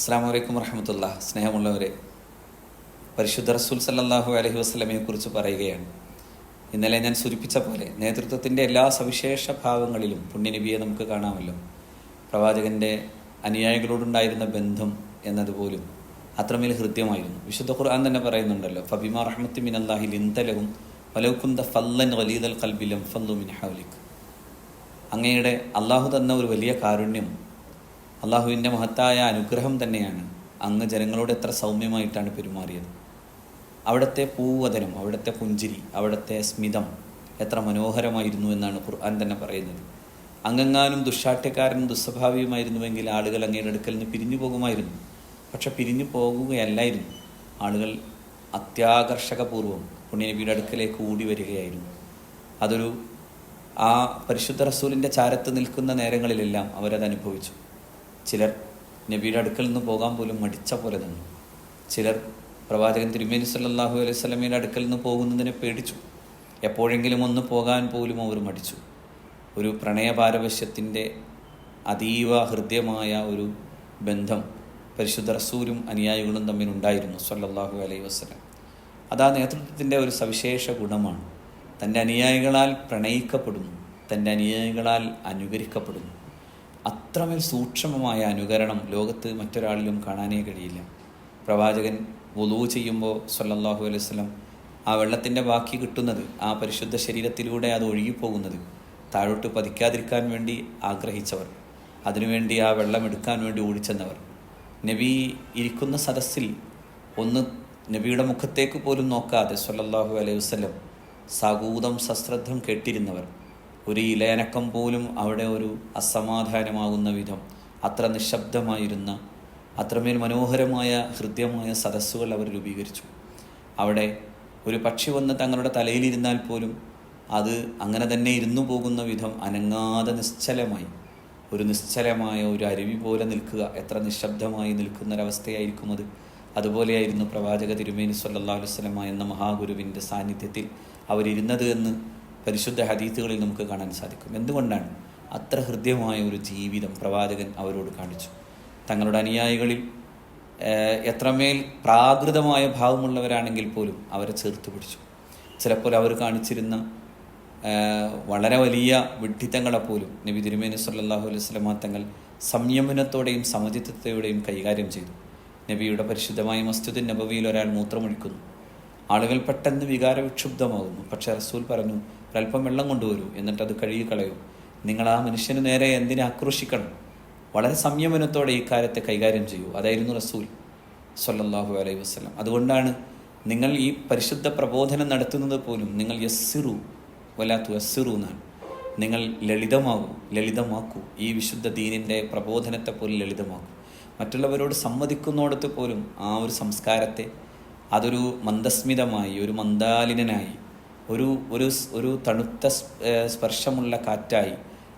അസ്സാം വലൈക്കും വർഹമത്തുള്ള സ്നേഹമുള്ളവരെ പരിശുദ്ധ റസൂൽ സല്ലാഹു അലഹി വസ്ലമയെ കുറിച്ച് പറയുകയാണ്. ഇന്നലെ ഞാൻ സൂചിപ്പിച്ച പോലെ നേതൃത്വത്തിന്റെ എല്ലാ സവിശേഷ ഭാവങ്ങളിലും പുണ്യനബിയെ നമുക്ക് കാണാമല്ലോ. പ്രവാചകന്റെ അനുയായികളോടുണ്ടായിരുന്ന ബന്ധം എന്നതുപോലും അത്രമേൽ ഹൃദ്യമായിരുന്നു. വിശുദ്ധ ഖുർആൻ തന്നെ പറയുന്നുണ്ടല്ലോ ഫബിമ റഹ്മത്തി മിൻ അല്ലാഹി ഇന്തലവും വലൗക്കുന്ത ഫല്ലൻ വലീദൽ കൽബിലം ഫല്ലു മിൻ ഹൗലിക്. അങ്ങയുടെ അള്ളാഹു തന്ന ഒരു വലിയ കാരുണ്യം അള്ളാഹുവിന്റെ മഹത്തായ അനുഗ്രഹം തന്നെയാണ് അങ്ങ് ജനങ്ങളോട് എത്ര സൗമ്യമായിട്ടാണ് പെരുമാറിയത്. അവിടുത്തെ പൂവതനം അവിടുത്തെ പുഞ്ചിരി അവിടുത്തെ സ്മിതം എത്ര മനോഹരമായിരുന്നു എന്നാണ് ഖുർആൻ തന്നെ പറയുന്നത്. അങ്ങെങ്ങാനും ദുഷാഠ്യക്കാരനും ദുസ്വഭാവിയുമായിരുന്നുവെങ്കിൽ ആളുകൾ അങ്ങയുടെ അടുക്കൽ നിന്ന് പിരിഞ്ഞു പോകുമായിരുന്നു. പക്ഷെ പിരിഞ്ഞു പോകുകയല്ലായിരുന്നു. ആളുകൾ അത്യാകർഷകപൂർവം പുണ്യനബിയുടെ അടുക്കലേക്ക് ഓടി വരികയായിരുന്നു. അതൊരു ആ പരിശുദ്ധ റസൂലിന്റെ ചാരത്ത് നിൽക്കുന്ന നേരങ്ങളിലെല്ലാം അവരത് അനുഭവിച്ചു ചിലർ നബിയുടെ അടുക്കൽ നിന്ന് പോകാൻ പോലും മടിച്ച പോലെ നിന്നു. ചിലർ പ്രവാചകൻ തിരുമേനി സല്ലാഹു അലൈഹി സ്വലമിയുടെ അടുക്കൽ നിന്ന് പോകുന്നതിനെ പേടിച്ചു. എപ്പോഴെങ്കിലും ഒന്ന് പോകാൻ പോലും അവർ മടിച്ചു. ഒരു പ്രണയപാരവശ്യത്തിന്റെ അതീവ ഹൃദ്യമായ ഒരു ബന്ധം പരിശുദ്ധ റസൂലും അനുയായികളും തമ്മിൽ ഉണ്ടായിരുന്നു സല്ലല്ലാഹു അലൈഹി വസ്ലം അത് ആ നേതൃത്വത്തിന്റെ ഒരു സവിശേഷ ഗുണമാണ്. തന്റെ അനുയായികളാൽ പ്രണയിക്കപ്പെടുന്നു. തന്റെ അനുയായികളാൽ അനുകരിക്കപ്പെടുന്നു. അത്രമേൽ സൂക്ഷ്മമായ അനുകരണം ലോകത്ത് മറ്റൊരാളിലും കാണാനേ കഴിയില്ല. പ്രവാചകൻ വുളൂ ചെയ്യുമ്പോൾ സല്ലാഹു അലൈഹി വസല്ലം ആ വെള്ളത്തിന്റെ ബാക്കി കിട്ടുന്നത് ആ പരിശുദ്ധ ശരീരത്തിലൂടെ അത് ഒഴുകിപ്പോകുന്നത് താഴോട്ട് പതിക്കാതിരിക്കാൻ വേണ്ടി ആഗ്രഹിച്ചവർ അതിനുവേണ്ടി ആ വെള്ളം എടുക്കാൻ വേണ്ടി ഓടിച്ചെന്നവർ. നബി ഇരിക്കുന്ന സദസ്സിൽ ഒന്ന് നബിയുടെ മുഖത്തേക്ക് പോലും നോക്കാതെ സല്ലാഹു അലൈഹി വസ്ലം സാഗൂതം സശ്രദ്ധം കേട്ടിരുന്നവർ. ഒരു ഇലയനക്കം പോലും അവിടെ ഒരു അസമാധാനമാകുന്ന വിധം അത്ര നിശബ്ദമായിരുന്ന അത്രമേൽ മനോഹരമായ ഹൃദ്യമായ സദസ്സുകൾ അവർ രൂപീകരിച്ചു. അവിടെ ഒരു പക്ഷി വന്ന് തങ്ങളുടെ തലയിലിരുന്നാൽ പോലും അത് അങ്ങനെ തന്നെ ഇരുന്നു പോകുന്ന വിധം അനങ്ങാതെ നിശ്ചലമായി. ഒരു നിശ്ചലമായ ഒരു അരുവി പോലെ നിൽക്കുക എത്ര നിശബ്ദമായി നിൽക്കുന്നൊരവസ്ഥയായിരിക്കും അത്. അതുപോലെയായിരുന്നു പ്രവാചക തിരുമേനി സല്ലാ അലുസ്ലമ എന്ന മഹാഗുരുവിന്റെ സാന്നിധ്യത്തിൽ അവരിരുന്നത് എന്ന് പരിശുദ്ധ ഹദീത്തുകളിൽ നമുക്ക് കാണാൻ സാധിക്കും. എന്തുകൊണ്ടാണ് അത്ര ഹൃദ്യമായ ഒരു ജീവിതം പ്രവാചകൻ അവരോട് കാണിച്ചു? തങ്ങളുടെ അനുയായികളിൽ എത്രമേൽ പ്രാകൃതമായ ഭാവമുള്ളവരാണെങ്കിൽ പോലും അവരെ ചേർത്ത് പിടിച്ചു. ചിലപ്പോൾ അവർ കാണിച്ചിരുന്ന വളരെ വലിയ വിഡ്ഢിത്തങ്ങളെപ്പോലും നബി തിരുമേനി സല്ലാഹു അലൈഹി സ്വലമാ തങ്ങൾ സംയമനത്തോടെയും സമചിത്വത്തോടെയും കൈകാര്യം ചെയ്തു. നബിയുടെ പരിശുദ്ധമായ മസ്ജിദ് നബവിയിൽ ഒരാൾ മൂത്രമൊഴിക്കുന്നു. ആളുകൾ പെട്ടെന്ന് വികാരവിക്ഷുബ്ധമാകുന്നു. പക്ഷെ റസൂൽ പറഞ്ഞു ഒരല്പം വെള്ളം കൊണ്ടുവരൂ എന്നിട്ട് അത് കഴുകി കളയൂ. നിങ്ങൾ ആ മനുഷ്യന് നേരെ എന്തിനെ ആക്രോശിക്കണം? വളരെ സംയമനത്തോടെ ഈ കാര്യത്തെ കൈകാര്യം ചെയ്യൂ. അതായിരുന്നു റസൂൽ സല്ലല്ലാഹു അലൈഹി വസ്ലം അതുകൊണ്ടാണ് നിങ്ങൾ ഈ പരിശുദ്ധ പ്രബോധനം നടത്തുന്നത് പോലും നിങ്ങൾ യസ്സിറു വലാത്തു യസ്സിറു എന്നാണ്. നിങ്ങൾ ലളിതമാകൂ ലളിതമാക്കൂ. ഈ വിശുദ്ധ ദീനിന്റെ പ്രബോധനത്തെ പോലും ലളിതമാക്കൂ. മറ്റുള്ളവരോട് സമ്മതിക്കുന്നോടത്ത് പോലും ആ ഒരു സംസ്കാരത്തെ അതൊരു മന്ദസ്മിതമായി ഒരു മന്ദാലിനായി ഒരു ഒരു ഒരു തണുത്ത സ്പർശമുള്ള കാറ്റായി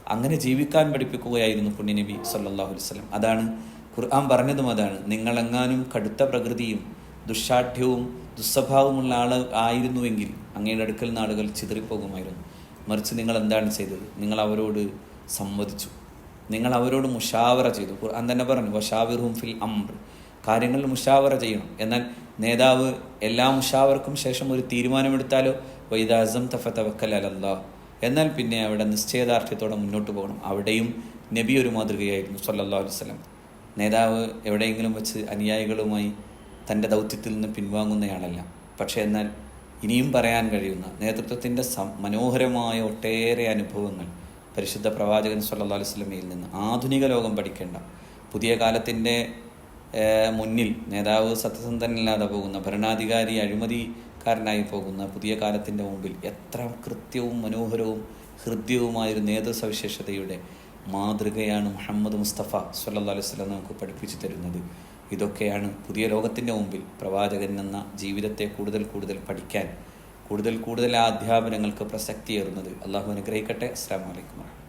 അങ്ങനെ ജീവിക്കാൻ പഠിപ്പിക്കുകയായിരുന്നു പുണ്യനബി സല്ലാഹു വസ്ലം അതാണ് ഖുർആൻ പറഞ്ഞതും അതാണ്. നിങ്ങളെങ്ങാനും കടുത്ത പ്രകൃതിയും ദുഷാഠ്യവും ദുസ്വഭാവമുള്ള ആൾ ആയിരുന്നുവെങ്കിൽ അങ്ങയുടെ അടുക്കൽ നിന്ന് ആളുകൾ ചിതറിപ്പോകുമായിരുന്നു. മറിച്ച് നിങ്ങൾ എന്താണ് ചെയ്തത്? നിങ്ങൾ അവരോട് സംവദിച്ചു. നിങ്ങൾ അവരോട് മുഷാവറ ചെയ്തു. ഖുർആൻ തന്നെ പറഞ്ഞു വഷാവിറും ഫിൽ അംർ കാര്യങ്ങളിൽ മുഷാവറ ചെയ്യണം. എന്നാൽ നേതാവ് എല്ലാ മുഷാവർക്കും ശേഷം ഒരു തീരുമാനമെടുത്താലോ? വൈദാസം തഫ തവക്കൽ അലല്ലാ എന്നാൽ പിന്നെ അവിടെ നിശ്ചയദാർഢ്യത്തോടെ മുന്നോട്ട് പോകണം. അവിടെയും നബി ഒരു മാതൃകയായിരുന്നു സല്ലല്ലാ അലൈഹി വസല്ലം. നേതാവ് എവിടെയെങ്കിലും വെച്ച് അനുയായികളുമായി തന്റെ ദൗത്യത്തിൽ നിന്ന് പിൻവാങ്ങുന്നയാളല്ല. പക്ഷേ എന്നാൽ ഇനിയും പറയാൻ കഴിയുന്ന നേതൃത്വത്തിന്റെ മനോഹരമായ ഒട്ടേറെ അനുഭവങ്ങൾ പരിശുദ്ധ പ്രവാചകൻ സല്ലല്ലാ അലൈഹി വസല്ലമയിൽ നിന്ന് ആധുനിക ലോകം പഠിക്കേണ്ട പുതിയ കാലത്തിന്റെ മുന്നിൽ നേതാവ് സത്യസന്ധനില്ലാതെ പോകുന്ന ഭരണാധികാരി അഴിമതിക്കാരനായി പോകുന്ന പുതിയ കാലത്തിന്റെ മുമ്പിൽ എത്ര കൃത്യവും മനോഹരവും ഹൃദ്യവുമായൊരു നേതൃസവിശേഷതയുടെ മാതൃകയാണ് മുഹമ്മദ് മുസ്തഫ സല്ലാ അലൈഹി സ്വലം നമുക്ക് പഠിപ്പിച്ചു തരുന്നത്. ഇതൊക്കെയാണ് പുതിയ ലോകത്തിന്റെ മുമ്പിൽ പ്രവാചകൻ എന്ന ജീവിതത്തെ കൂടുതൽ കൂടുതൽ പഠിക്കാൻ കൂടുതൽ കൂടുതൽ ആ അധ്യാപനങ്ങൾക്ക് പ്രസക്തിയേറുന്നത്. അള്ളാഹു അനുഗ്രഹിക്കട്ടെ. അസ്സാം വലൈക്കും